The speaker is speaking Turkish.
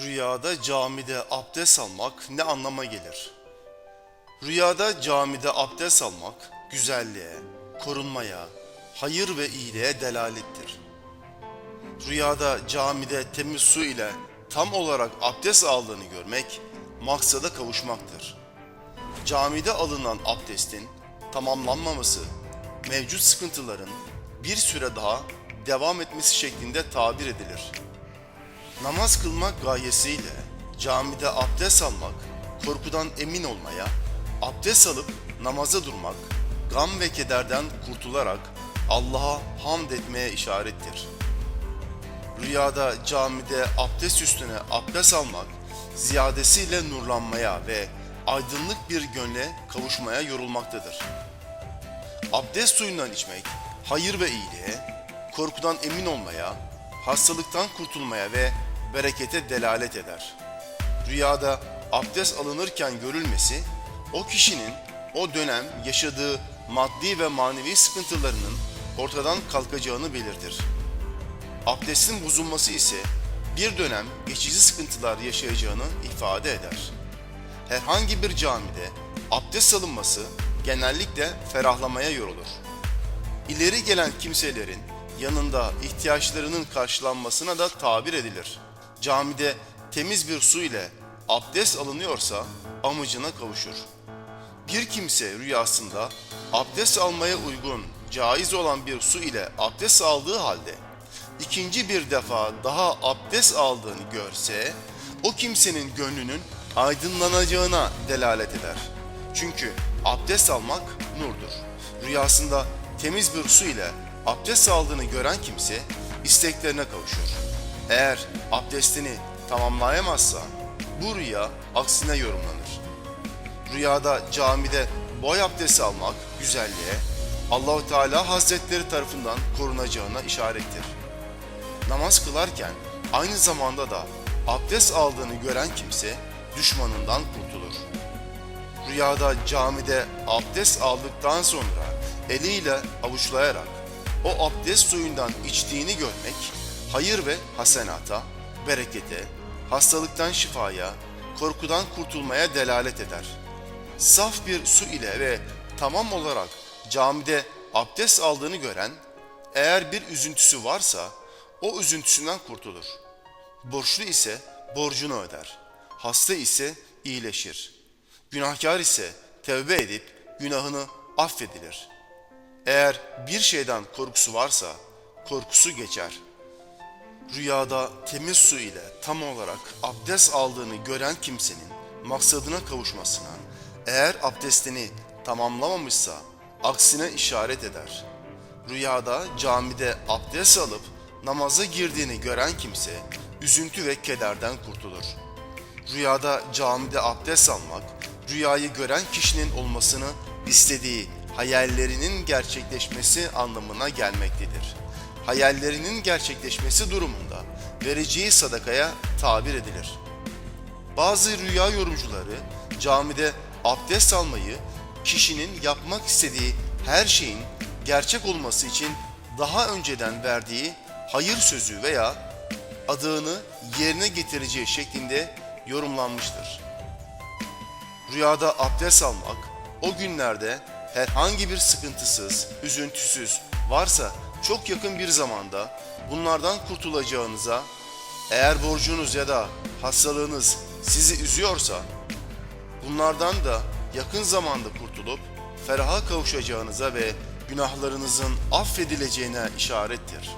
Rüyada camide abdest almak ne anlama gelir? Rüyada camide abdest almak güzelliğe, korunmaya, hayır ve iyiliğe delalettir. Rüyada camide temiz su ile tam olarak abdest aldığını görmek maksada kavuşmaktır. Camide alınan abdestin tamamlanmaması mevcut sıkıntıların bir süre daha devam etmesi şeklinde tabir edilir. Namaz kılmak gayesiyle camide abdest almak, korkudan emin olmaya, abdest alıp namaza durmak, gam ve kederden kurtularak Allah'a hamd etmeye işarettir. Rüyada camide abdest üstüne abdest almak, ziyadesiyle nurlanmaya ve aydınlık bir gönle kavuşmaya yorulmaktadır. Abdest suyundan içmek, hayır ve iyiliğe, korkudan emin olmaya, hastalıktan kurtulmaya ve berekete delalet eder. Rüyada abdest alınırken görülmesi, o kişinin o dönem yaşadığı maddi ve manevi sıkıntılarının ortadan kalkacağını belirtir. Abdestin bozulması ise bir dönem geçici sıkıntılar yaşayacağını ifade eder. Herhangi bir camide abdest alınması genellikle ferahlamaya yorulur. İleri gelen kimselerin yanında ihtiyaçlarının karşılanmasına da tabir edilir. Camide temiz bir su ile abdest alınıyorsa amacına kavuşur. Bir kimse rüyasında abdest almaya uygun, caiz olan bir su ile abdest aldığı halde ikinci bir defa daha abdest aldığını görse o kimsenin gönlünün aydınlanacağına delalet eder. Çünkü abdest almak nurdur. Rüyasında temiz bir su ile abdest aldığını gören kimse isteklerine kavuşur. Eğer abdestini tamamlayamazsa bu rüya aksine yorumlanır. Rüyada camide boy abdesti almak güzelliğe Allahu Teala Hazretleri tarafından korunacağına işarettir. Namaz kılarken aynı zamanda da abdest aldığını gören kimse düşmanından kurtulur. Rüyada camide abdest aldıktan sonra eliyle avuçlayarak o abdest suyundan içtiğini görmek hayır ve hasenata, berekete, hastalıktan şifaya, korkudan kurtulmaya delalet eder. Saf bir su ile ve tamam olarak camide abdest aldığını gören eğer bir üzüntüsü varsa o üzüntüsünden kurtulur. Borçlu ise borcunu öder. Hasta ise iyileşir. Günahkar ise tevbe edip günahını affedilir. Eğer bir şeyden korkusu varsa korkusu geçer. Rüyada temiz su ile tam olarak abdest aldığını gören kimsenin maksadına kavuşmasına, eğer abdestini tamamlamamışsa aksine işaret eder. Rüyada camide abdest alıp namaza girdiğini gören kimse üzüntü ve kederden kurtulur. Rüyada camide abdest almak, rüyayı gören kişinin olmasını istediği hayallerinin gerçekleşmesi anlamına gelmektedir. Hayallerinin gerçekleşmesi durumunda vereceği sadakaya tabir edilir. Bazı rüya yorumcuları camide abdest almayı kişinin yapmak istediği her şeyin gerçek olması için daha önceden verdiği hayır sözü veya adığını yerine getireceği şeklinde yorumlanmıştır. Rüyada abdest almak o günlerde herhangi bir sıkıntısız, üzüntüsüz varsa çok yakın bir zamanda bunlardan kurtulacağınıza, eğer borcunuz ya da hastalığınız sizi üzüyorsa bunlardan da yakın zamanda kurtulup feraha kavuşacağınıza ve günahlarınızın affedileceğine işarettir.